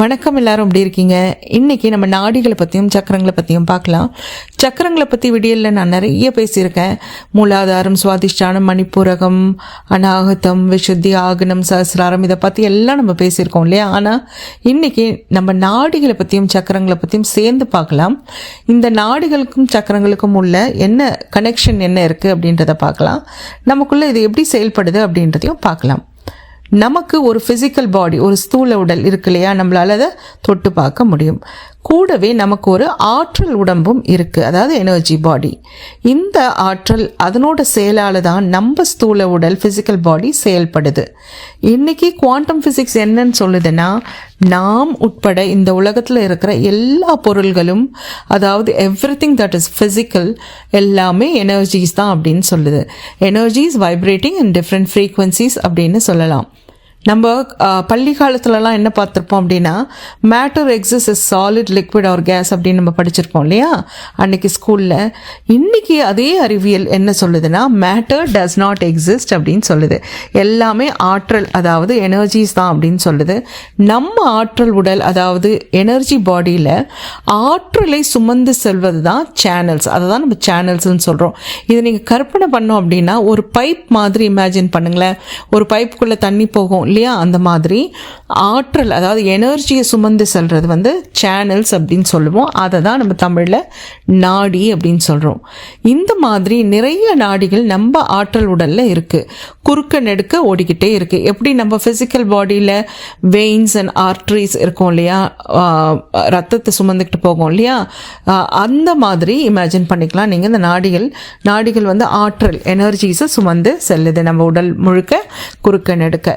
வணக்கம் எல்லாரும் எப்படி இருக்கீங்க? இன்னைக்கு நம்ம நாடிகளை பற்றியும் சக்கரங்களை பற்றியும் பார்க்கலாம். சக்கரங்களை பற்றி விடியலில் நான் நிறைய பேசியிருக்கேன். மூலாதாரம் சுவாதிஷ்டானம் மணிப்பூரகம் அநாகத்தம் விசுத்தி ஆகனம் சஹசிராரம் இதை பற்றி எல்லாம் நம்ம பேசியிருக்கோம் இல்லையா? ஆனால் இன்னைக்கு நம்ம நாடிகளை பற்றியும் சக்கரங்களை பற்றியும் சேர்ந்து பார்க்கலாம். இந்த நாடிகளுக்கும் சக்கரங்களுக்கும் உள்ள என்ன கனெக்ஷன் என்ன இருக்குது அப்படின்றத பார்க்கலாம். நமக்குள்ளே இது எப்படி செயல்படுது அப்படின்றதையும் பார்க்கலாம். நமக்கு ஒரு ஃபிசிக்கல் பாடி ஒரு ஸ்தூல உடல் இருக்கு இல்லையா? நம்மளால் அதை தொட்டு பார்க்க முடியும். கூடவே நமக்கு ஒரு ஆற்றல் உடம்பும் இருக்குது அதாவது எனர்ஜி பாடி இந்த ஆற்றல் அதனோட செயலால் தான் நம்ம ஸ்தூல உடல் ஃபிசிக்கல் பாடி செயல்படுது. இன்றைக்கி குவாண்டம் ஃபிசிக்ஸ் என்னன்னு சொல்லுதுன்னா நாம் உட்பட இந்த உலகத்தில் இருக்கிற எல்லா பொருள்களும் அதாவது everything that is physical எல்லாமே எனர்ஜிஸ் தான் அப்படின்னு சொல்லுது. Energies vibrating in different frequencies அப்படின்னு சொல்லலாம். நம்ம பள்ளி காலத்துலலாம் என்ன பார்த்துருப்போம் அப்படின்னா matter exists is solid liquid or gas அப்படின்னு நம்ம படிச்சிருப்போம் இல்லையா? அன்னைக்கு ஸ்கூலில் இன்றைக்கி அதே அறிவியல் என்ன சொல்லுதுன்னா மேட்டர் டஸ் நாட் எக்ஸிஸ்ட் அப்படின்னு சொல்லுது. எல்லாமே ஆற்றல் அதாவது எனர்ஜிஸ் தான் அப்படின்னு சொல்லுது. நம்ம ஆற்றல் உடல் அதாவது எனர்ஜி பாடியில் ஆற்றலை சுமந்து செல்வது தான் சேனல்ஸ் அதை தான் நம்ம சேனல்ஸ்னு சொல்கிறோம் இதை நீங்கள் கற்பனை பண்ணோம் அப்படின்னா ஒரு பைப் மாதிரி இமேஜின் பண்ணுங்களேன். ஒரு பைப்புக்குள்ளே தண்ணி போகும். இல்லையா? அந்த மாதிரி ஆற்றல் அதாவது எனர்ஜியை சுமந்து செல்கிறது வந்து சேனல்ஸ் அப்படின்னு சொல்லுவோம். அதை தான் நம்ம தமிழில் நாடி அப்படின்னு சொல்கிறோம் இந்த மாதிரி நிறைய நாடிகள் நம்ம ஆற்றல் உடலில் இருக்குது குறுக்க நெடுக்க ஓடிக்கிட்டே இருக்குது எப்படி நம்ம ஃபிசிக்கல் பாடியில் வெயின்ஸ் அண்ட் ஆர்ட்ரிஸ் இருக்கும் இல்லையா? ரத்தத்தை சுமந்துக்கிட்டு போகும் இல்லையா? அந்த மாதிரி இமேஜின் பண்ணிக்கலாம். நீங்கள் இந்த நாடிகள் நாடிகள் வந்து ஆற்றல் எனர்ஜிஸை சுமந்து செல்லுது நம்ம உடல் முழுக்க குறுக்க நெடுக்க.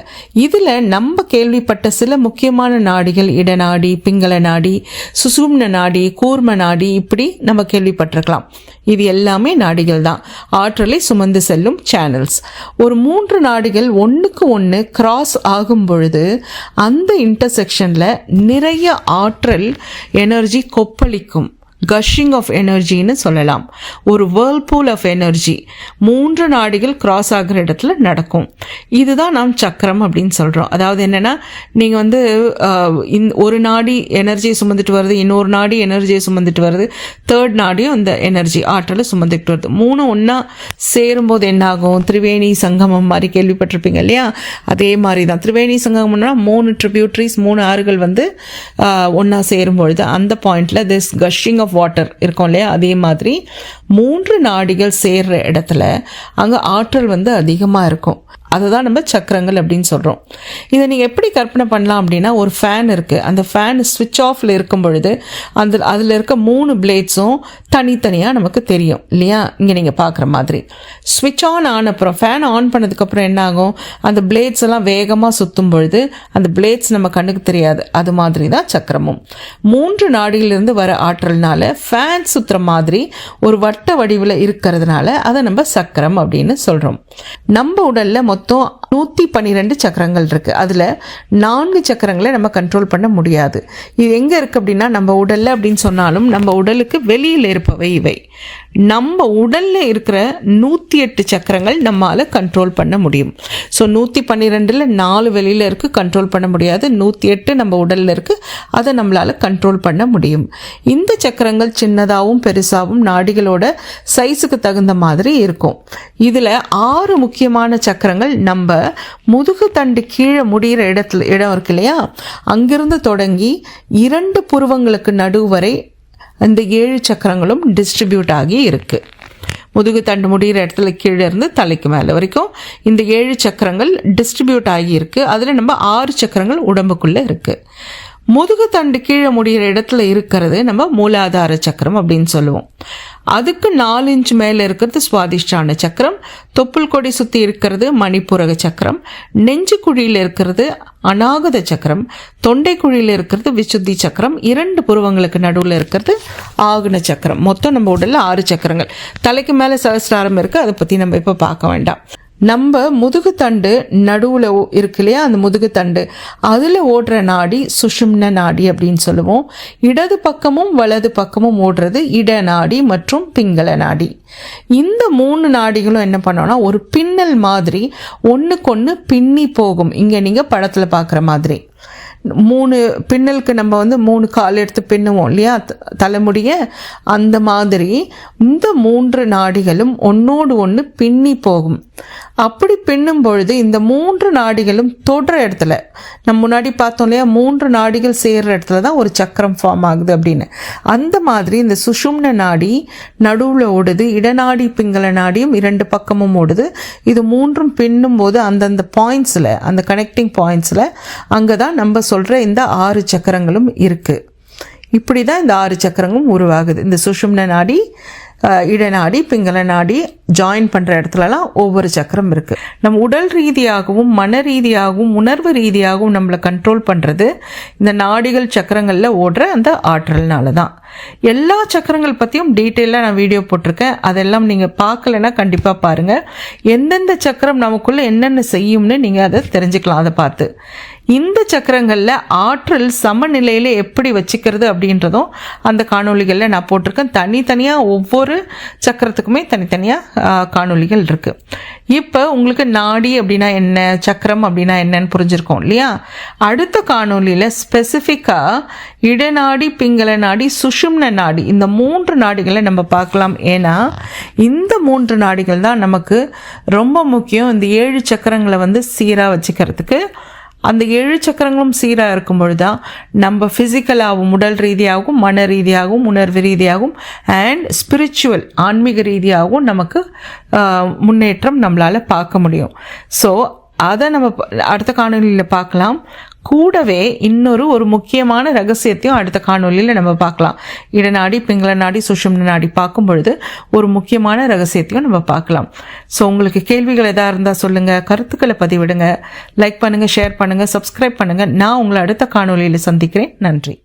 இதில் நம்ம கேள்விப்பட்ட சில முக்கியமான நாடிகள் இடநாடி பிங்கள நாடி சுசும்ன நாடி கூர்ம நாடி இப்படி நம்ம கேள்விப்பட்டிருக்கலாம். இது எல்லாமே நாடிகள் தான். ஆற்றலை சுமந்து செல்லும் சேனல்ஸ் ஒரு மூன்று நாடிகள் ஒன்றுக்கு ஒன்று கிராஸ் ஆகும் பொழுது அந்த இன்டர்செக்ஷனில் நிறைய ஆற்றல் எனர்ஜி கொப்பளிக்கும். கஷிங் ஆஃப் எனர்ஜின்னு சொல்லலாம். ஒரு வேர்ல்பூல் ஆஃப் எனர்ஜி மூன்று நாடிகள் கிராஸ் ஆகிற இடத்துல நடக்கும். இதுதான் நாம் சக்கரம் அப்படின்னு சொல்கிறோம் அதாவது என்னென்னா நீங்கள் வந்து இந் ஒரு நாடி எனர்ஜியை சுமந்துட்டு வருது இன்னொரு நாடி எனர்ஜியை சுமந்துட்டு வருது தேர்ட் நாடியும் அந்த எனர்ஜி ஆற்றலை சுமந்துட்டு வருது. மூணு ஒன்றா சேரும்போது என்னாகும்? திரிவேணி சங்கமம் மாதிரி கேள்விப்பட்டிருப்பீங்க இல்லையா? அதே மாதிரி தான் திரிவேணி சங்கமம்னா மூணு ட்ரிபியூட்ரிஸ் மூணு ஆறுகள் வந்து ஒன்றா சேரும் பொழுது அந்த பாயிண்டில் திஸ் கஷிங் ஆஃப் வாட்டர் இருக்கும் இல்லையா? அதே மாதிரி மூன்று நாடிகள் சேர்ற இடத்துல அங்கே ஆற்றல் வந்து அதிகமாக இருக்கும். அதை தான் நம்ம சக்கரங்கள் அப்படின்னு சொல்கிறோம் இதை நீங்கள் எப்படி கற்பனை பண்ணலாம் அப்படின்னா ஒரு ஃபேன் இருக்குது அந்த ஃபேன் ஸ்விட்ச் ஆஃபில் இருக்கும் பொழுது அந்த அதில் இருக்க மூணு பிளேட்ஸும் தனித்தனியாக நமக்கு தெரியும். இல்லையா? இங்கே நீங்கள் பார்க்குற மாதிரி. ஸ்விட்ச் ஆன் ஆன அப்புறம் ஃபேன் ஆன் பண்ணதுக்கப்புறம் என்ன ஆகும் அந்த பிளேட்ஸ் எல்லாம் வேகமாக சுற்றும் பொழுது அந்த பிளேட்ஸ் நம்ம கண்ணுக்கு தெரியாது. அது மாதிரி தான் சக்கரமும். மூன்று நாடுகளிலிருந்து வர ஆற்றல்னால ஃபேன் சுற்றுற மாதிரி ஒரு வட்ட வடிவில் இருக்கிறதுனால அதை நம்ம சக்கரம் அப்படின்னு சொல்கிறோம் நம்ம உடலில் மொத்த மொத்தம் நூற்றி பன்னிரெண்டு சக்கரங்கள் இருக்குது அதில் நான்கு சக்கரங்களை நம்ம கண்ட்ரோல் பண்ண முடியாது. இது எங்கே இருக்குது அப்படின்னா நம்ம உடலில் அப்படின்னு சொன்னாலும் நம்ம உடலுக்கு வெளியில் இருப்பவை இவை. நம்ம உடலில் இருக்கிற நூற்றி எட்டு சக்கரங்கள் நம்மால் கண்ட்ரோல் பண்ண முடியும். ஸோ நூற்றி பன்னிரெண்டில் நாலு வெளியில் இருக்குது கண்ட்ரோல் பண்ண முடியாது. நூற்றி எட்டு நம்ம உடலில் இருக்குது அதை நம்மளால் கண்ட்ரோல் பண்ண முடியும். இந்த சக்கரங்கள் சின்னதாகவும் பெருசாகவும் நாடிகளோட சைஸுக்கு தகுந்த மாதிரி இருக்கும். இதில் ஆறு முக்கியமான சக்கரங்கள் நம்ம முதுகு தண்டு கீழே முடிகிற இடத்துல இடம் இருக்கு இல்லையா? அங்கிருந்து தொடங்கி இரண்டு புருவங்களுக்கு நடுவு வரை அந்த ஏழு சக்கரங்களும் டிஸ்ட்ரிபியூட் ஆகி இருக்குது முதுகு தண்டு முடிகிற இடத்துல கீழே இருந்து தலைக்கு மேலே வரைக்கும் இந்த ஏழு சக்கரங்கள் டிஸ்ட்ரிபியூட் ஆகியிருக்கு அதில் நம்ம ஆறு சக்கரங்கள் உடம்புக்குள்ளே இருக்குது முதுகு தண்டு கீழே முடிகிற இடத்துல இருக்கிறது நம்ம மூலாதார சக்கரம் அப்படின்னு சொல்லுவோம். அதுக்கு நாலு இன்ச் மேலே இருக்கிறது சுவாதிஷ்டான சக்கரம். தொப்புள் கொடி சுற்றி இருக்கிறது மணிப்புரக சக்கரம். நெஞ்சு குழியில் இருக்கிறது அநாகத சக்கரம். தொண்டை குழியில் இருக்கிறது விசுத்தி சக்கரம். இரண்டு புருவங்களுக்கு நடுவில் இருக்கிறது ஆகுன சக்கரம். மொத்தம் நம்ம உடலில் ஆறு சக்கரங்கள். தலைக்கு மேலே சகசிராரம் இருக்குது அதை பற்றி நம்ம இப்போ பார்க்க வேண்டாம். நம்ம முதுகுத்தண்டு நடுவில் இருக்கு இல்லையா? அந்த முதுகுத்தண்டு அதில் ஓடுற நாடி சுஷும்ன நாடி அப்படின்னு சொல்லுவோம். இடது பக்கமும் வலது பக்கமும் ஓடுறது இட நாடி மற்றும் பிங்கள நாடி. இந்த மூணு நாடிகளும் என்ன பண்ணோம்னா ஒரு பின்னல் மாதிரி ஒன்றுக்கொன்று பின்னி போகும். இங்கே நீங்கள் படத்தில் பார்க்குற மாதிரி. மூணு பின்னலுக்கு நம்ம வந்து மூணு கால் எடுத்து பின்னுவோம் இல்லையா? த- தலைமுடிய. அந்த மாதிரி இந்த மூன்று நாடிகளும் ஒன்னோடு ஒன்று பின்னி போகும். அப்படி பின்னும் பொழுது இந்த மூன்று நாடிகளும் தொடுற இடத்துல நம்ம முன்னாடி பார்த்தோம் இல்லையா மூன்று நாடிகள் சேர்ற இடத்துல தான் ஒரு சக்கரம் ஃபார்ம் ஆகுது அப்படின்னு. அந்த மாதிரி இந்த சுஷும்ன நாடி நடுவில் ஓடுது இடநாடி பிங்கள நாடியும் இரண்டு பக்கமும் ஓடுது. இது மூன்றும் பின்னும் போது அந்தந்த பாயிண்ட்ஸில் அந்த கனெக்டிங் பாயிண்ட்ஸில் அங்கே தான் நம்ம சொல்கிற இந்த ஆறு சக்கரங்களும் இருக்குது இப்படி தான் இந்த ஆறு சக்கரங்களும் உருவாகுது. இந்த சுஷும்ன நாடி இடநாடி பிங்கள நாடி ஜாயின் பண்ணுற இடத்துலலாம் ஒவ்வொரு சக்கரம் இருக்குது நம்ம உடல் ரீதியாகவும் மன ரீதியாகவும் உணர்வு ரீதியாகவும் நம்மளை கண்ட்ரோல் பண்ணுறது இந்த நாடிகள் சக்கரங்களில் ஓடுற அந்த ஆற்றல்னால தான் எல்லா சக்கரங்கள் பற்றியும் டீட்டெயிலாக நான் வீடியோ போட்டிருக்கேன். அதெல்லாம் நீங்கள் பார்க்கலன்னா கண்டிப்பாக பாருங்கள் எந்தெந்த சக்கரம் நமக்குள்ளே என்னென்ன செய்யும்னு நீங்கள் அதை தெரிஞ்சுக்கலாம் அதை பார்த்து. இந்த சக்கரங்களில் ஆற்றல் சமநிலையில் எப்படி வச்சுக்கிறது அப்படின்றதும் அந்த காணொளிகளில் நான் போட்டிருக்கேன். தனித்தனியாக ஒவ்வொரு சக்கரத்துக்குமே தனித்தனியாக காணொளிகள் இருக்குது இப்போ உங்களுக்கு நாடி அப்படின்னா என்ன சக்கரம் அப்படின்னா என்னன்னு புரிஞ்சிருக்கோம் இல்லையா? அடுத்த காணொலியில் ஸ்பெசிஃபிக்காக இடநாடி பிங்கள நாடி சுஷும்ன நாடி இந்த மூன்று நாடிகளை நம்ம பார்க்கலாம். ஏன்னா இந்த மூன்று நாடிகள் தான் நமக்கு ரொம்ப முக்கியம். இந்த ஏழு சக்கரங்களை வந்து சீராக வச்சுக்கிறதுக்கு. அந்த ஏழு சக்கரங்களும் சீராக இருக்கும் பொழுது தான் நம்ம ஃபிசிக்கலாகவும் உடல் ரீதியாகவும் மன ரீதியாகவும் உணர்வு ரீதியாகவும் அண்ட் ஸ்பிரிச்சுவல் ஆன்மீக ரீதியாகவும் நமக்கு முன்னேற்றம் நம்மளால் பார்க்க முடியும். ஸோ அதை நம்ம அடுத்த காணொலியில் பார்க்கலாம். கூடவே இன்னொரு ஒரு முக்கியமான ரகசியத்தையும் அடுத்த காணொலியில் நம்ம பார்க்கலாம். இடநாடி பிங்கள நாடி சுஷும்ன நாடி பார்க்கும் பொழுது ஒரு முக்கியமான ரகசியத்தையும் நம்ம பார்க்கலாம். ஸோ உங்களுக்கு கேள்விகள் எதாக இருந்தால் சொல்லுங்கள் கருத்துக்களை பதிவிடுங்க. லைக் பண்ணுங்கள் ஷேர் பண்ணுங்கள் சப்ஸ்கிரைப் பண்ணுங்கள் நான் உங்களை அடுத்த காணொலியில் சந்திக்கிறேன். நன்றி.